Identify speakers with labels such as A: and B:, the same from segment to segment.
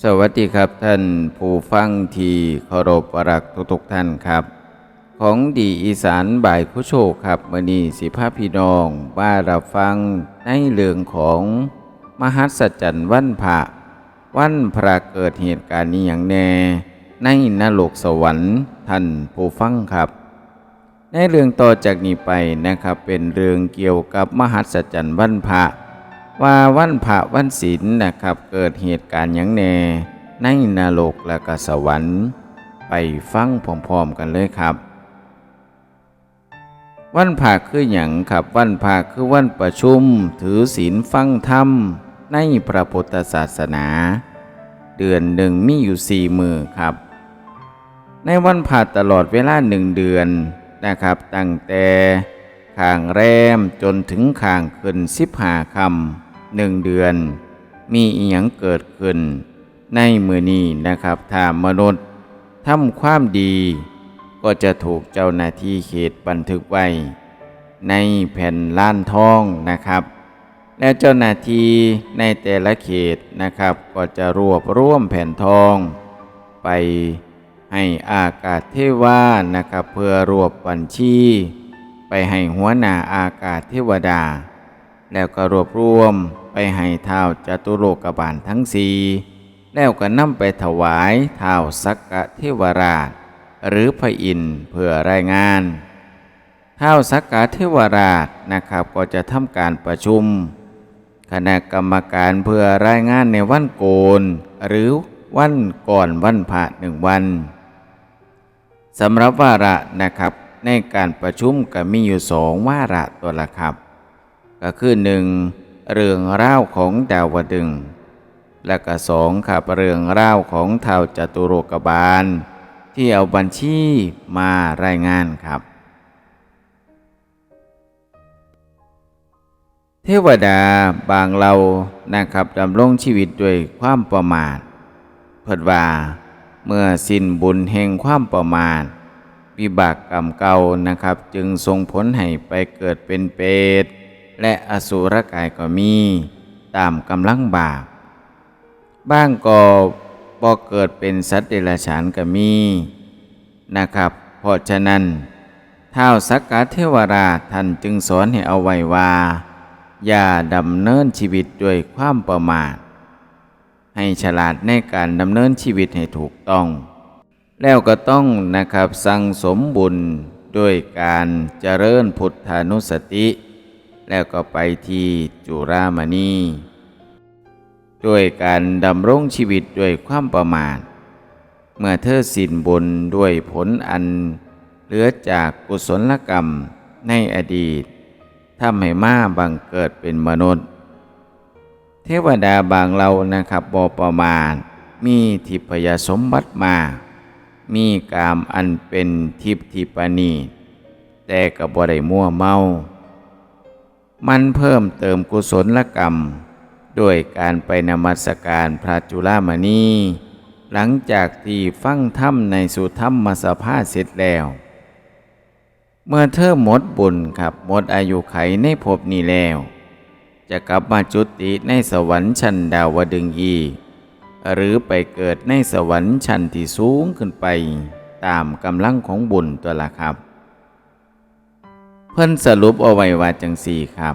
A: สวัสดีครับท่านผู้ฟังที่เคารพรักทุกๆท่านครับ ของดีอีสานบ่ายคุโชคครับมือนีสิภาพี่น้องว่ารับฟังในเรื่องของมหัศจรรย์วันพระวันพระเกิดเหตุการณ์นี้อย่างแน่ ในนรกสวรรค์ท่านผู้ฟังครับ ในเรื่องต่อจากนี้ไปนะครับเป็นเรื่องเกี่ยวกับมหัศจรรย์วันพระ ว่าวันพระวันศีลนะครับ เกิดเหตุการณ์อย่างแน่ในนรกและก็สวรรค์ ไปฟังพร้อมๆกันเลยครับ วันพระคืออย่างครับวันพระคือวันประชุม ถือศีลฟังธรรม ในพระพุทธศาสนา เดือนหนึ่งมีอยู่สี่มือครับ ในวันพระตลอดเวลาหนึ่งเดือนนะครับ ตั้งแต่ข้างแรมจนถึงข้างขึ้นสิบหาคำ หนึ่งเดือน มีอีหยังเกิดขึ้น ในมือนี้นะครับถ้ามนุษย์ทำความดี ก็จะถูกเจ้าหน้าที่เขตบันทึกไว้ ในแผ่นล้านทองนะครับ และเจ้าหน้าที่ในแต่ละเขตนะครับ ก็จะรวบรวมแผ่นทอง ไปให้อากาศเทวานะครับ เพื่อรวบบัญชี ไปให้หัวหน้าอากาศเทวดา แล้วก็รวบรวมไปให้เท้าจตุโลกบาลทั้งสี่แล้วก็นำไปถวายเท้าสักกะเทวราช หรือพระอินทร์เพื่อรายงานเท้าสักกะเทวราชนะครับก็จะทำการประชุม คณะกรรมการเพื่อรายงานในวันโกน หรือวันก่อนวันพระหนึ่งวันสำหรับวาระนะครับในการประชุมก็มีอยู่สองวาระตัวละครับ ก็คือหนึ่งเรื่องเล่าวของดาวดึง และก็สองครับเรื่องเล่าวของเท่าจตุโลกบาล ที่เอาบัญชีมารายงานครับ เทวดาบางเรานะครับดำรงชีวิตด้วยความประมาทเพิดว่าเมื่อสิ้นบุญแห่งความประมาทวิบากกรรมเก่านะครับ จึงส่งผลให้ไปเกิดเป็นเปรต และอสุรกายก็มีตามกำลังบาปบ้างก็บ่เกิดเป็นสัตว์เดรัจฉานก็มีนะครับ เพราะฉะนั้นท้าวสักกะเทวราชท่านจึงสอนให้เอาไว้ว่า อย่าดำเนินชีวิตด้วยความประมาท ให้ฉลาดในการดำเนินชีวิตให้ถูกต้อง แล้วก็ต้องนะครับสั่งสมบุญด้วยการเจริญพุทธานุสติ แล้วก็ไปที่จุรามณีด้วยการดำรงชีวิตด้วยความประมาท เมื่อเธอสิ้นบุญด้วยผลอัน เหลือจากกุศลกรรมในอดีตทำให้มาบังเกิดเป็นมนุษย์ เทวดาบางเรานะครับบอประมาณ มีทิพยสมบัติมา มีกามอันเป็นทิพทิปณีแต่กับ่ได้มั่วเมา มันเพิ่มเติมกุศลกรรม ด้วยการไปนมัสการพระจุลามณีหลังจากที่ฟังธรรมในสุธรรมมาสภาเสร็จแล้ว เมื่อเธอหมดบุญครับหมดอายุไขในภพนี้แล้ว จะกลับมาจุติในสวรรค์ชั้นดาวดึงอีหรือไปเกิดในสวรรค์ชั้นที่สูงขึ้นไป ตามกำลังของบุญตัวละครับ เพิ่นสรุปเอาไว้ว่าจังสี่ครับ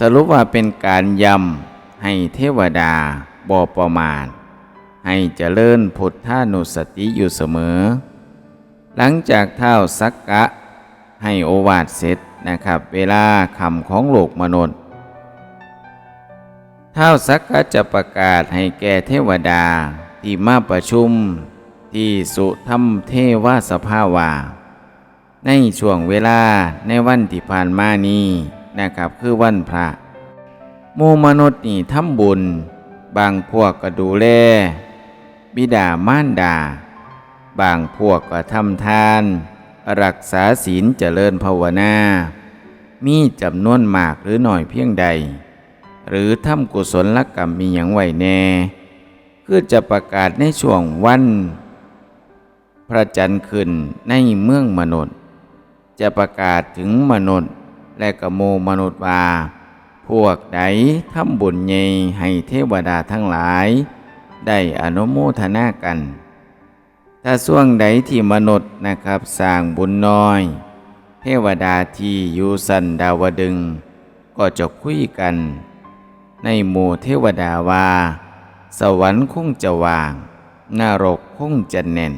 A: สรุปว่าเป็นการย้ำให้เทวดาบอประมาทให้เจริญพุทธานุสติอยู่เสมอ หลังจากเท่าสักกะ ให้โอวาทเสร็จนะครับ เวลาคำของโลกมนุษย์เท่าสักกะจะประกาศให้แก่เทวดาที่มาประชุมที่สุธรรมเทวาสภาวา ในช่วงเวลาในวันที่ผ่านมานี้นะครับคือวันพระหมู่มนุษย์นี่ทำบุญ บางพวกก็ดูแล บิดามารดา บางพวกก็ทำทาน รักษาศีลเจริญภาวนา มีจำนวนมากหรือหน่อยเพียงใด หรือทำกุศลกรรมมีอย่างไหวแน่คือจะประกาศในช่วงวัน พระจันทร์ขึ้นในเมืองมนุษย์ จะประกาศถึงมนุษย์ และกโมมนุษย์ว่า พวกใดทำบุญใหญ่ให้เทวดาทั้งหลาย ได้อนุโมทนากัน ถ้าส่วงใดที่มนุษย์นะครับสร้างบุญน้อย เทวดาที่อยู่สันดาวดึง ก็จะคุยกัน ในหมู่เทวดาว่า สวรรค์คงจะว่างนรกคงจะแน่น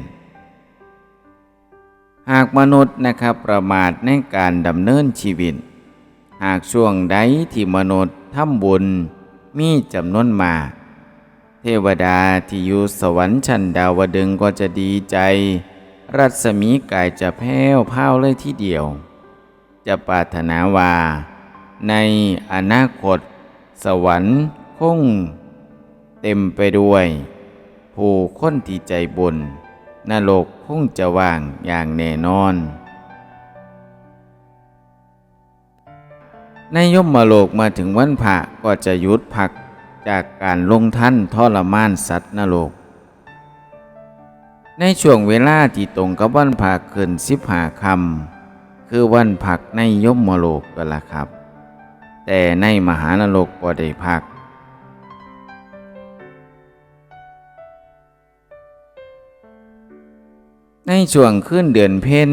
A: หากมนุษย์นะครับประมาทในการดำเนินชีวิต หากช่วงใดที่มนุษย์ทำบุญมีจำนวนมากเทวดาที่อยู่สวรรค์ชั้นดาวดึงก็จะดีใจ รัศมีกายจะแผ้วพราวเลยทีเดียว จะปรารถนาว่า ในอนาคต สวรรค์คง เต็มไปด้วย ผู้คนที่ใจบุญ นรกคงจะว่างอย่างแน่นอน ในยมมาโลกมาถึงวันพระก็จะหยุดพักจากการลงท่านทรมานสัตว์นรก ในช่วงเวลาที่ตรงกับวันพักขึ้นสิบหาคำคือวันพักในยมมโลกก็ละครับ แต่ในมหานรกก็ได้พัก ในช่วงขึ้นเดือนเพ็ญ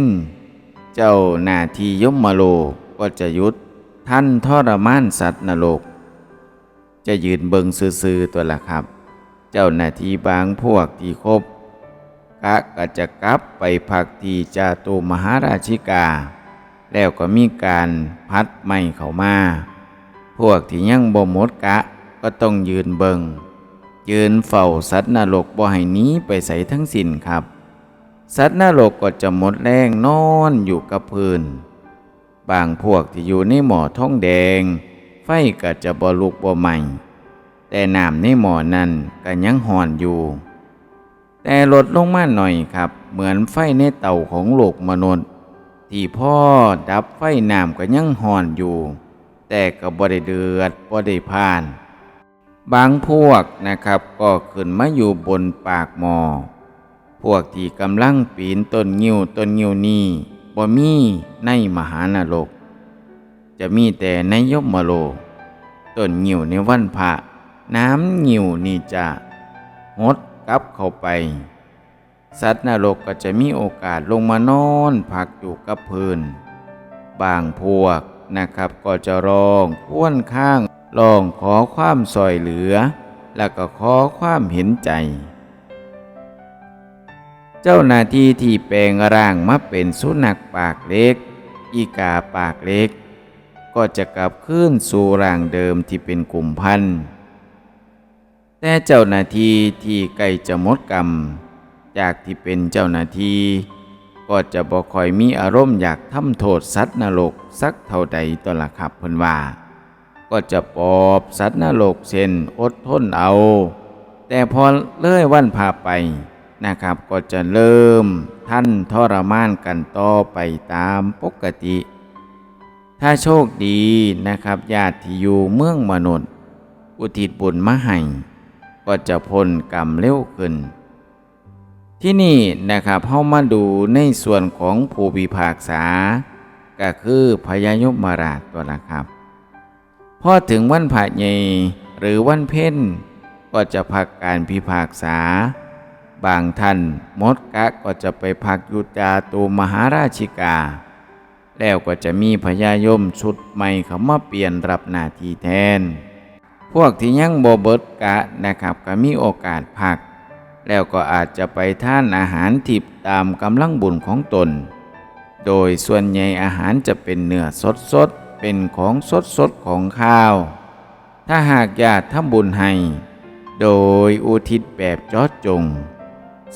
A: เจ้าหน้าทียมมาโลก็จะยุดท่านทรมานสัตว์นรก จะยืนเบิงซื่อๆตัวละครับ เจ้าหน้าที่บางพวกที่ครบกะก็จะกลับไปพักที่จาตุมหาราชิกา แล้วก็มีการพัดไม่เข้ามา พวกที่ยังบ่หมดกะก็ต้องยืนเบิง ยืนเฝ้าสัตว์นรกบ่ให้นี้ไปใส่ทั้งสิ้นครับ สัตว์นรกก็จะหมดแรงนอนอยู่กับพื้น บางพวกที่อยู่ในหมอท้องแดง ไฟก็จะบลุกบ่ไหม้แต่น้ำในหมอนั้นก็ยังห่อนอยู่ แต่ลดลงมาหน่อยครับ เหมือนไฟในเตาของโลกมนุษย์ ที่พ่อดับไฟน้ำก็ยังห่อนอยู่ แต่ก็บ่ได้เดือดบ่ได้พาน บางพวกนะครับก็ขึ้นมาอยู่บนปากหมอ วกที่กำลังปีนต้นงิ้วต้นงิ้วนี้บ่มีในมหานรก จะมีแต่ในยมโลกต้นงิ้วในวันพระน้ำงิ้วนี่จะหดกลับเข้าไป สัตว์นรกก็จะมีโอกาสลงมานอนพักอยู่กับพื้น บางพวกนะครับก็จะร้องครวญข้างร้องขอความซอยเหลือ แล้วก็ขอความเห็นใจ เจ้าหน้าที่ที่แปลงร่างมาเป็นสุนัขปากเล็ก อีกาปากเล็ก ก็จะกลับคืนสู่ร่างเดิมที่เป็นกลุ่มพันธุ์แต่เจ้าหน้าที่ที่ใกล้จะหมดกรรม จากที่เป็นเจ้าหน้าที่ก็จะบ่คอยมีอารมณ์อยากทำโทษสัตว์นรกสักเท่าใดตัวละครับเพิ่นว่า ก็จะปอบสัตว์นรกเช่นอดทนเอา แต่พอเลื่อยวันพาไป นะครับ ก็จะเริ่มท่านทรมานกันต่อไปตามปกติ ถ้าโชคดีนะครับญาติที่อยู่เมืองมนุษย์ อุทิศบุญมาให้ก็จะพ้นกรรมเร็วขึ้น ที่นี่นะครับเฮามาดูในส่วนของผู้พิพากษา ก็คือพญายมราชตัวนะครับพอถึงวันพระใหญ่หรือวันเพ็ญก็จะพักการพิพากษา บางท่านมดกะก็จะไปพักอยู่จาตูมหาราชิกา แล้วก็จะมีพญายมชุดใหม่เขามาเปลี่ยนรับหน้าที่แทน พวกที่ยังโบเบิดกะนะครับก็มีโอกาสพัก แล้วก็อาจจะไปท่านอาหารทิพตามกำลังบุญของตน โดยส่วนใหญ่อาหารจะเป็นเนื้อสดสดเป็นของสดสดของข้าว ถ้าหากญาติทำบุญให้โดยอุทิศแบบจอดจง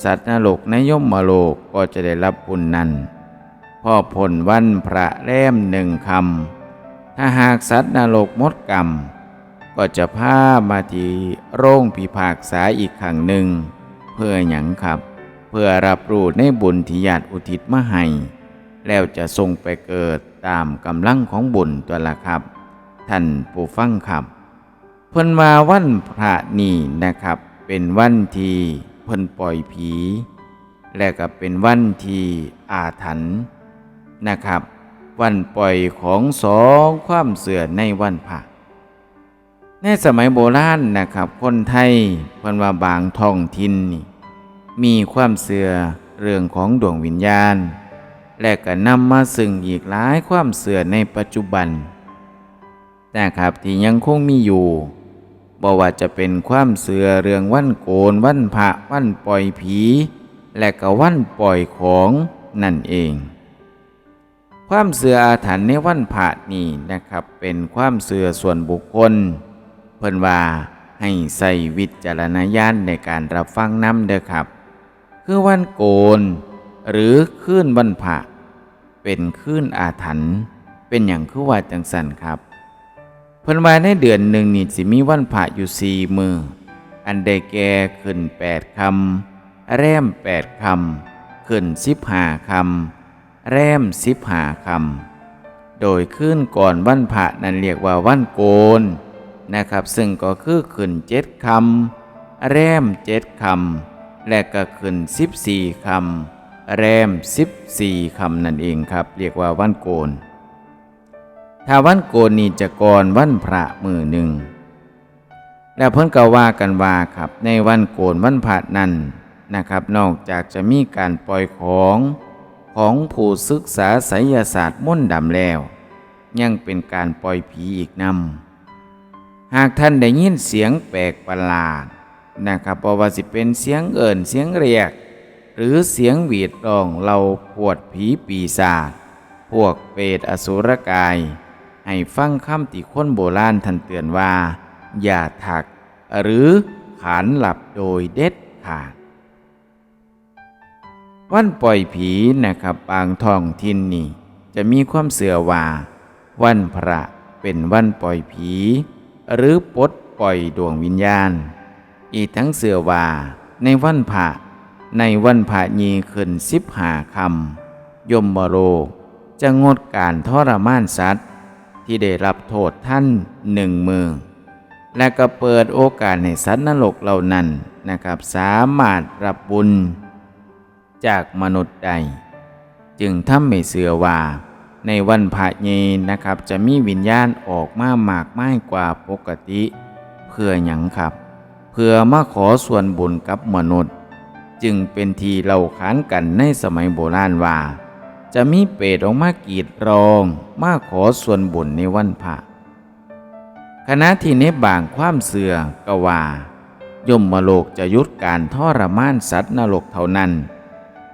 A: สัตว์นรกในยมมโลกก็จะได้รับบุญนั้น พ่อผลวันพระแรมหนึ่งคำ ถ้าหากสัตว์นรกมดกรรม ก็จะพามาที่โรงพิพากษาอีกครั้งหนึ่ง เพื่อหยังครับ เพื่อรับรู้ในบุญที่ญาติอุทิศมาให้ แล้วจะทรงไปเกิดตามกำลังของบุญตัวละครับ ท่านผู้ฟังครับ เพิ่นมาวันพระนี่นะครับ เป็นวันที่ เพิ่นปล่อยผี และก็เป็นวันที่อาถรรพ์นะครับ วันปล่อยของสองความเสื่อในวันพระในสมัยโบราณนะครับ คนไทยเพิ่นว่าบางท้องถิ่นนี่มีความเสื่อเรื่องของดวงวิญญาณ และก็นำมาซึ่งอีกหลายความเสื่อในปัจจุบันนะครับที่ยังคงมีอยู่ บ่ว่าจะเป็นความเสื่อเรื่องวันโกนวันพระวันปล่อยผี และก็วันปล่อยของนั่นเอง ความเสื่ออาถรรพ์ในวันพระนี่นะครับเป็นความเสื่อส่วนบุคคล เพิ่นว่าให้ใส่วิจารณญาณในการรับฟังน้ำเด้อครับ คือวันโกน หรือคืนวันพระเป็นคืนอาถรรพ์เป็นอย่างคือว่าจังสันครับ เพิ่นว่าในเดือนหนึ่งนี่สิมีวันพระอยู่สี่มือ อันได้แก่ขึ้นแปดคำ แรมแปดคำ ขึ้นสิบห้าคำ แรมสิบห้าคำ โดยขึ้นก่อนวันพระนั้นเรียกว่าวันโกนนะครับ ซึ่งก็คือขึ้นเจ็ดคำ แรมเจ็ดคำ และก็ขึ้นสิบสี่คำ แรมสิบสี่คำนั่นเองครับ เรียกว่าวันโกน ถ้าวันโกนนี่จะก่อนวันพระมือหนึ่ง แล้วเพิ่นก็ว่ากันว่าครับ ในวันโกนวันพระนั้นนะครับ นอกจากจะมีการปล่อยของของผู้ศึกษาไสยศาสตร์ม่นต์ดำแล้ว ยังเป็นการปล่อยผีอีกนำหากท่านได้ยินเสียงแปลกประหลาดนะครับพราะว่าสิเป็นเสียงเอิ่นเสียงเรียก หรือเสียงหวีดร้องเราปวดผีปีศาจพวกเปรตอสุรกาย ให้ฟังคำที่คนโบราณท่านเตือนว่า อย่าถัก หรือขานหลับโดยเด็ดขาด วันปล่อยผีนะครับบางท้องถิ่นนี่ จะมีความเสื่อว่า วันพระเป็นวันปล่อยผี หรือปลดปล่อยดวงวิญญาณ อีกทั้งเสื่อว่า ในวันพระในวันพระยีขึ้นสิบหาคำยมบโรจะงดการทรมานสัตว์ ที่ได้รับโทษท่านหนึ่งมือ และก็เปิดโอกาสให้สัตว์นรกเหล่านั้นนะครับ สามารถรับบุญ จากมนุษย์ใด จึงทำให้เสือว่า ในวันพระเยนะครับ จะมีวิญญาณออกมามากมายกว่าปกติ เพื่อหยังครับ เพื่อมาขอส่วนบุญกับมนุษย์ จึงเป็นทีเราขานกันในสมัยโบราณว่า จะมีเปรตออกมากรีดร้อง มาขอส่วนบุญในวันพระคณะที่ในบางความเสื่อกว่า ยมมโลกจะยุดการทรมานสัตว์นรกเท่านั้น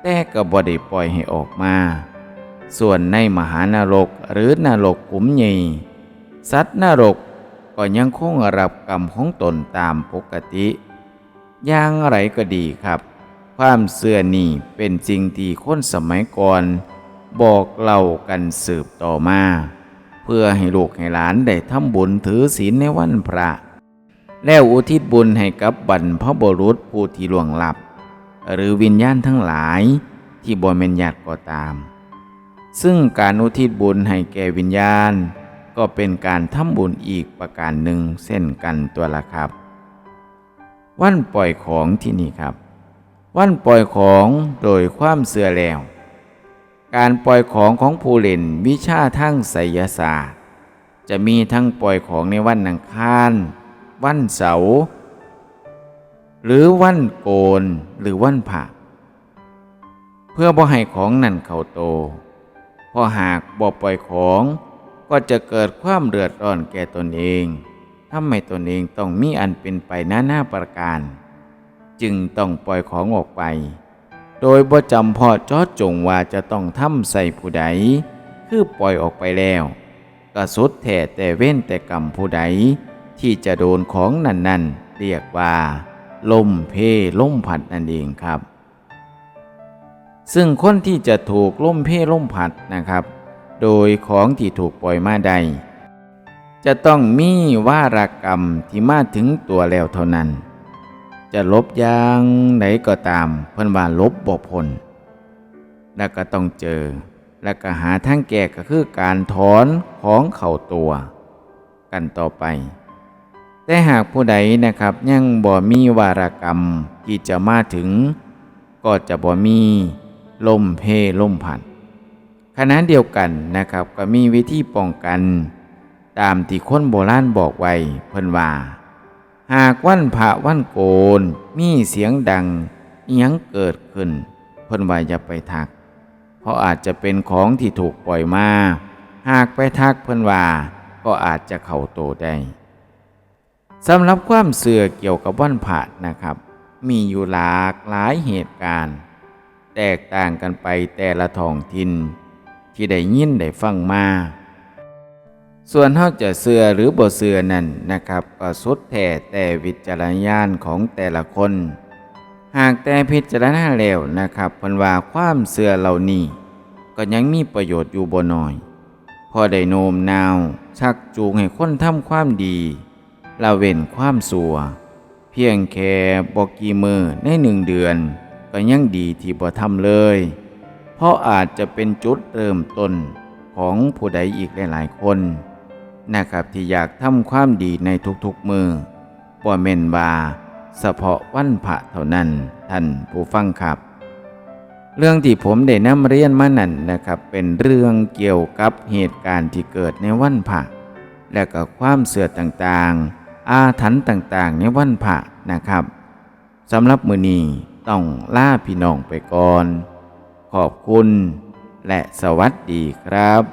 A: แต่ก็บ่ได้ปล่อยให้ออกมา ส่วนในมหานรกหรือนรกขุมใหญ่สัตว์นรกก็ยังคงรับกรรมของตนตามปกติอย่างไรก็ดีครับ ความเสื่อนี่เป็นสิ่งที่คนสมัยก่อน บอกเล่ากันสืบต่อมา เพื่อให้ลูกให้หลานได้ทำบุญถือศีลในวันพระ แล้วอุทิศบุญให้กับบรรพบุรุษผู้ที่ล่วงลับ หรือวิญญาณทั้งหลายที่บ่แม่นญาติก็ตาม ซึ่งการอุทิศบุญให้แก่วิญญาณ ก็เป็นการทำบุญอีกประการหนึ่งเส้นกันตัวละครับ วันปล่อยของที่นี่ครับ วันปล่อยของโดยความเสื่อแล้ว การปล่อยของของผู้เล่นวิชาทั้งไสยศาสตร์ จะมีทั้งปล่อยของในวันอังคาร วันเสาร์หรือวันโกนหรือวันผ่าเพื่อบ่ให้ของนั่นเข้าโตพราะหากบ่ปล่อยของก็จะเกิดความเดือดร้อนแก่ตนเองทำให้ตนเองต้องมีอันเป็นไปหน้าหน้าประการ จึงต้องปล่อยของออกไป โดยบ่จำพาะจอดจงว่าจะต้องทำใส่ผู้ใด คือปล่อยออกไปแล้วก็สุดแท้แต่เว้นแต่กรรมผู้ใด ที่จะโดนของนั่นๆ เรียกว่าลมเพลมผัดนั่นเองครับ ซึ่งคนที่จะถูกล่มเพล่มผัดนะครับ โดยของที่ถูกปล่อยมาใด จะต้องมีวารกรรมที่มาถึงตัวแล้วเท่านั้น จะลบอยางไหนก็ตาม เพิ่นว่าลบบ่พ้นแล้วก็ต้องเจอ แล้วก็หาทางแก้ก็คือการถอนของเข่าตัว กันต่อไป แต่หากผู้ใดนะครับยังบ่มีวารกรรมที่จะมาถึง ก็จะบ่มีลมเพลมผัดขณะเดียวกันนะครับก็มีวิธีป้องกัน ตามที่คนโบราณบอกไว้เพิ่นว่า หากวันพระวันโกนมีเสียงดังอิหยังเกิดขึ้น เพิ่นว่าอย่าไปทัก เพราะอาจจะเป็นของที่ถูกปล่อยมา หากไปทักเพิ่นว่าก็อาจจะเข้าโตได้สำหรับความเสื่อเกี่ยวกับวันพระนะครับ มีอยู่หลากหลายเหตุการณ์ แตกต่างกันไปแต่ละท้องถิ่นที่ได้ยินได้ฟังมา ส่วนเฮาจะเสือหรือบ่เสือนั่นนะครับก็สุดแท้แต่วิจารณญาณของแต่ละคน หากแต่พิจารณาแล้วนะครับเพิ่นว่าความเสือเหล่านี้ก็ยังมีประโยชน์อยู่บ่น้อยพอได้โน้มนาว ชักจูงให้คนทำความดีละเว้นความสัว เพียงแค่บ่กี่มือในหนึ่งเดือน ก็ยังดีที่บ่ทำเลย เพราะอาจจะเป็นจุดเริ่มต้นของผู้ใดอีกหลายๆคน นะครับที่อยากทำความดีในทุกๆมือบ่แม่นว่าเฉพาะวันพระเท่านั้นท่านผู้ฟังครับ เรื่องที่ผมได้นำเรียนมานั่นนะครับ เป็นเรื่องเกี่ยวกับเหตุการณ์ที่เกิดในวันพระและก็ความเสื่อต่างๆ อาถรรพ์ต่างๆ ในวันพระนะครับสำหรับมือนี้ต้องล่าพี่น้องไปก่อน ขอบคุณและสวัสดีครับ